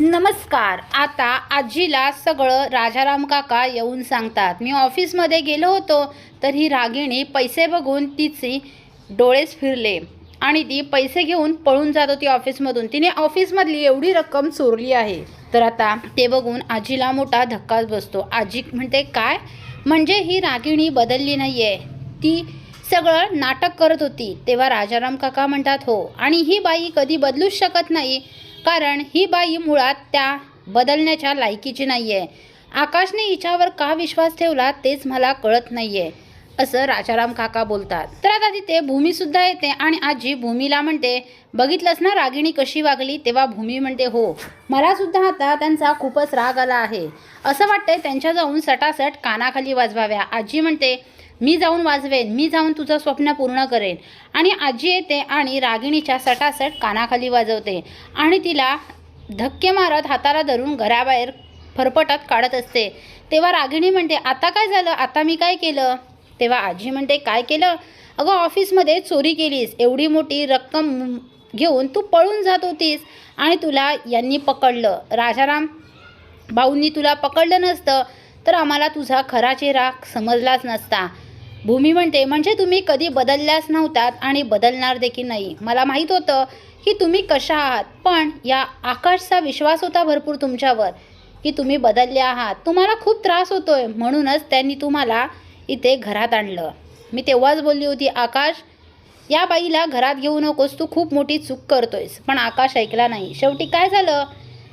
नमस्कार. आता आजीला सगळं राजाराम काका येऊन सांगतात. मी ऑफिसमध्ये गेलो होतो तर ही रागिणी पैसे बघून तिचे डोळेच फिरले आणि ती पैसे घेऊन पळून जात होती ऑफिसमधून. तिने ऑफिसमधली एवढी रक्कम चोरली आहे. तर आता ते बघून आजीला मोठा धक्काच बसतो. आजी म्हणते काय? म्हणजे ही रागिणी बदलली नाही आहे ती सगळं नाटक करत होती. तेव्हा राजाराम काका म्हणतात हो. आणि ही बाई कधी बदलूच शकत नाही. कारण ही बाई मुळात त्या बदलण्याच्या लायकीची नाही आहे आकाशने हिच्यावर का विश्वास ठेवला तेच मला कळत नाही आहे असं राजाराम काका बोलतात. तर आता तिथे भूमीसुद्धा येते आणि आजी भूमीला म्हणते बघितलंस ना रागिणी कशी वागली? तेव्हा भूमी म्हणते हो मला सुद्धा आता त्यांचा खूपच राग आला आहे. असं वाटतंय त्यांच्या जाऊन सटासट कानाखाली वाजवाव्या. आजी म्हणते मी जाऊन वाजवेन मी जाऊन तुझं स्वप्न पूर्ण करेन. आणि आजी येते आणि रागिणीच्या सटासट कानाखाली वाजवते. आणि तिला धक्के मारत हाताला धरून घराबाहेर फरफटत काढत असते. तेव्हा रागिणी म्हणते आता काय झालं? आता मी काय केलं? तेव्हा आजी म्हणते काय केलं? अगं ऑफिसमध्ये चोरी केलीस. एवढी मोठी रक्कम घेऊन तू पळून जात होतीस आणि तुला यांनी पकडलं. राजाराम भाऊंनी तुला पकडलं नसतं तर आम्हाला तुझा खरा चेहरा समजलाच नसता. भूमी म्हणते म्हणजे तुम्ही कधी बदलल्याच नव्हतात आणि बदलणार देखील नाही. मला माहीत होतं की तुम्ही कशा आहात पण या आकाशचा विश्वास होता भरपूर तुमच्यावर की तुम्ही बदलले आहात. तुम्हाला खूप त्रास होतोय म्हणूनच त्यांनी तुम्हाला इथे घरात आणलं. मी तेव्हाच बोलली होती आकाश या बाईला घरात घेऊ नकोस तू खूप मोठी चूक करतोयस. पण आकाश ऐकला नाही. शेवटी काय झालं?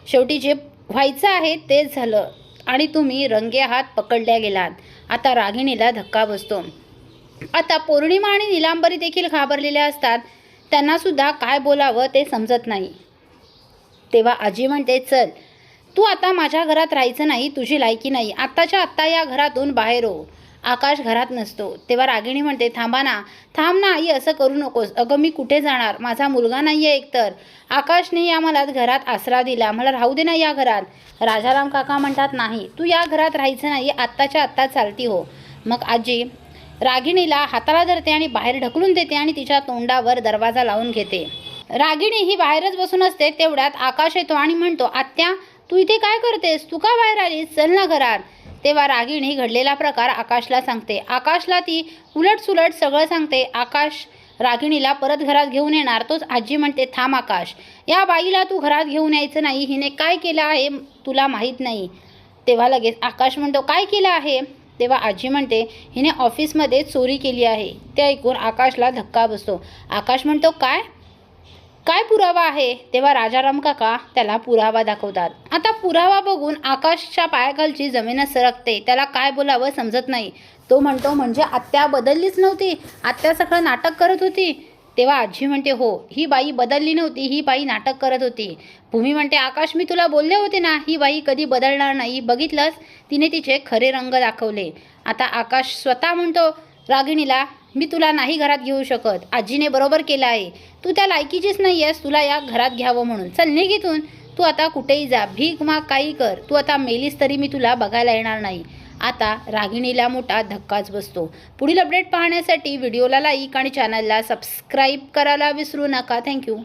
शेवटी जे व्हायचं आहे तेच झालं आणि तुम्ही रंगे हात पकडल्या गेलात. आता रागिणीला धक्का बसतो. आता पौर्णिमा आणि निलांबरी देखील घाबरलेल्या असतात. त्यांनासुद्धा काय बोलावं ते समजत नाही. तेव्हा आजी म्हणते चल तू आता माझ्या घरात राहायचं नाही तुझी लायकी नाही. आत्ताच्या आत्ता या घरातून बाहेर हो. आकाश घरात नसतो. तेव्हा रागिणी म्हणते थांबा ना थांब ना आई असं करू नकोस. अगं मी कुठे जाणार? माझा मुलगा नाही आहे एकतर. आकाशने या मला घरात आसरा दिला. मला राहू दे ना या घरात. राजाराम काका म्हणतात नाही तू या घरात राहायचं नाही. आत्ताच्या आत्ता चालती हो. मग आजी रागिणीला हाताला धरते आणि बाहेर ढकलून देते आणि तिच्या तोंडावर दरवाजा लावून घेते. रागिणी ही बाहेरच बसून असते तेवढ्यात आकाश येतो आणि म्हणतो आत्या तू इथे काय करतेस? तू का बाहेर आलीस? चल ना घरात. तेव्हा रागिणी घडलेला प्रकार आकाशला सांगते. आकाशला ती उलट सुलट सगळं सांगते. आकाश रागिणीला परत घरात घेऊन येणार. तोच आजी म्हणते थांब आकाश. या बाईला तू घरात घेऊन यायचं नाही. हिने काय केलं आहे तुला माहीत नाही. तेव्हा लगेच आकाश म्हणतो काय केलं आहे? तेव्हा आजी म्हणते हिने ऑफिसमध्ये चोरी केली आहे. ते ऐकून आकाशला धक्का बसतो. आकाश म्हणतो काय? काय पुरावा आहे? तेव्हा राजाराम काका त्याला पुरावा दाखवतात. आता पुरावा बघून आकाशच्या पायाखालची जमीनच सरकते. त्याला काय बोलावं समजत नाही. तो म्हणतो म्हणजे आत्या बदललीच नव्हती. आत्या सगळं नाटक करत होती. तेव्हा आजी म्हणते हो ही बाई बदलली नव्हती. ही बाई नाटक करत होती. भूमी म्हणते आकाश मी तुला बोलले होते ना ही बाई कधी बदलणार नाही. बघितलंस? तिने तिचे खरे रंग दाखवले. आता आकाश स्वतः म्हणतो रागिणीला मी तुला नाही घरात घेऊ शकत. आजीने बरोबर केलं आहे. तू त्या लायकीचीच नाही आहेस तुला या घरात घ्यावं म्हणून. चल निघितून तू आता कुठेही जा. भीक माग काही कर. तू आता मेलीस तरी मी तुला बघायला येणार नाही. आता रागिणीला मोठा धक्काच बसतो. पुढील अपडेट पाहण्यासाठी व्हिडिओला लाईक आणि चॅनलला सबस्क्राईब करायला विसरू नका. थँक्यू